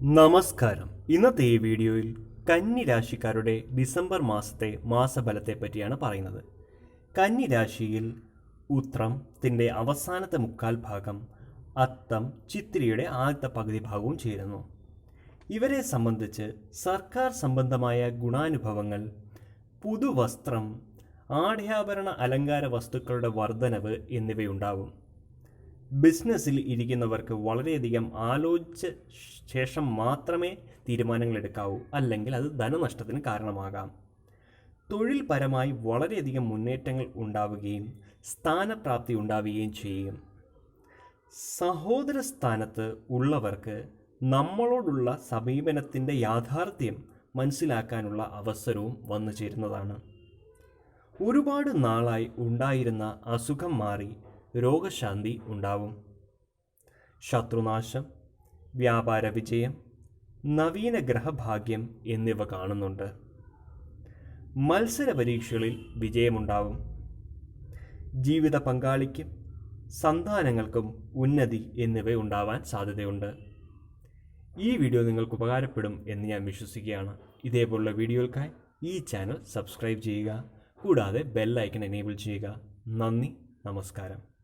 നമസ്കാരം. ഇന്നത്തെ ഈ വീഡിയോയിൽ കന്നി രാശിക്കാരുടെ ഡിസംബർ മാസത്തെ മാസഫലത്തെ പറ്റിയാണ് പറയുന്നത്. കന്നി രാശിയിൽ ഉത്രത്തിന്റെ അവസാനത്തെ മുക്കാൽ ഭാഗം അത്തം ചിത്തിരിയുടെ ആദ്യത്തെ പകുതി ഭാഗവും ചേരുന്നു. ഇവരെ സംബന്ധിച്ച് സർക്കാർ സംബന്ധമായ ഗുണാനുഭവങ്ങൾ പുതുവസ്ത്രം ആഢ്യാഭരണ അലങ്കാര വസ്തുക്കളുടെ വർധനവ് എന്നിവയുണ്ടാവും. ബിസിനസ്സിൽ ഇരിക്കുന്നവർക്ക് വളരെയധികം ആലോചിച്ച ശേഷം മാത്രമേ തീരുമാനങ്ങൾ എടുക്കാവൂ അല്ലെങ്കിൽ അത് ധനനഷ്ടത്തിന് കാരണമാകാം. തൊഴിൽപരമായി വളരെയധികം മുന്നേറ്റങ്ങൾ ഉണ്ടാവുകയും സ്ഥാനപ്രാപ്തി ഉണ്ടാവുകയും ചെയ്യും. സഹോദര സ്ഥാനത്ത് ഉള്ളവർക്ക് നമ്മളോടുള്ള സമീപനത്തിന്റെ യാഥാർത്ഥ്യം മനസ്സിലാക്കാനുള്ള അവസരവും വന്നു ചേരുന്നതാണ് ഒരുപാട് നാളായി ഉണ്ടായിരുന്ന അസുഖം മാറി രോഗശാന്തി ഉണ്ടാവും. ശത്രുനാശം വ്യാപാര വിജയം നവീന ഗ്രഹഭാഗ്യം എന്നിവ കാണുന്നുണ്ട്. മത്സര പരീക്ഷകളിൽ വിജയമുണ്ടാവും. ജീവിത പങ്കാളിക്കും സന്താനങ്ങൾക്കും ഉന്നതി എന്നിവ ഉണ്ടാവാൻ സാധ്യതയുണ്ട്. ഈ വീഡിയോ നിങ്ങൾക്ക് ഉപകാരപ്പെടും എന്ന് ഞാൻ വിശ്വസിക്കുകയാണ്. ഇതേപോലുള്ള വീഡിയോകൾക്കായി ഈ ചാനൽ സബ്സ്ക്രൈബ് ചെയ്യുക. കൂടാതെ ബെൽ ഐക്കൺ എനേബിൾ ചെയ്യുക. നന്ദി നമസ്കാരം.